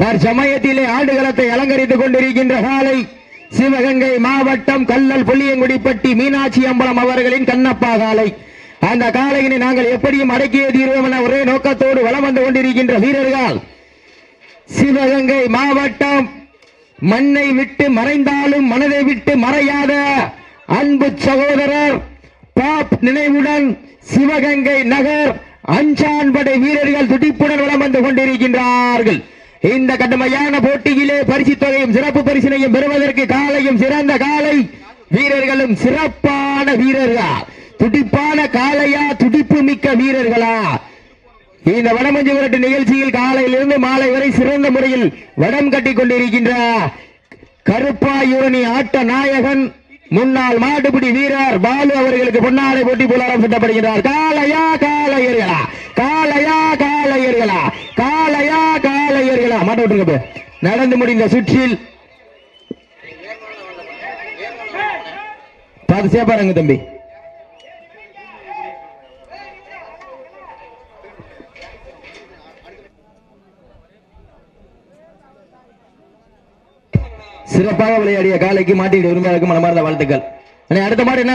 தற்சமயத்திலே ஆடுகளத்தை அலங்கரித்துக் கொண்டிருக்கின்ற காலை சிவகங்கை மாவட்டம் கல்லல் புள்ளியங்குடிப்பட்டி மீனாட்சி அம்பலம் அவர்களின் கண்ணப்பா காலை. அந்த காலையினை நாங்கள் எப்படியும் அடக்கிய தீர்வோம் என ஒரே நோக்கத்தோடு வளம் வந்து கொண்டிருக்கின்ற வீரர்கள். சிவகங்கை மாவட்டம் மண்ணை விட்டு மறைந்தாலும் மனதை விட்டு மறையாத அன்பு சகோதரர் பாப் நினைவுடன் சிவகங்கை நகர் அஞ்சான்படை வீரர்கள் துடிப்புடன் வளம் வந்து கொண்டிருக்கின்றார்கள். இந்த கடுமையான போட்டியிலே பரிசு தொகையும் சிறப்பு பரிசினையும் பெறுவதற்கு காலையும் சிறந்த காலை வீரர்களும் சிறப்பான வீரர்களா? துடிப்பான காலையா துடிப்பு மிக்க வீரர்களா? இந்த வடமஞ்சு விரட்டு நிகழ்ச்சியில் காலையிலிருந்து மாலை வரை சிறந்த முறையில் வடம் கட்டி கொண்டிருக்கின்ற கருப்பாயூரணி ஆட்ட நாயகன் முன்னாள் மாட்டுப்பிடி வீரர் பாலு அவர்களுக்கு பொன்னாடை போட்டி புலாரம் சுட்டப்படுகிறார் காலையா காலையர்களா காலையா காலையர்களா மாட்ட விட்டுருங்க நடந்து முடிந்த சுற்றில் பார்த்து சேப்பாருங்க தம்பி. சிறப்பாக விளையாடிய காலைக்கு மாட்டிட்டு உரிமையாளருக்கு மனமார்ந்த வாழ்த்துக்கள். அடுத்த மாடு என்ன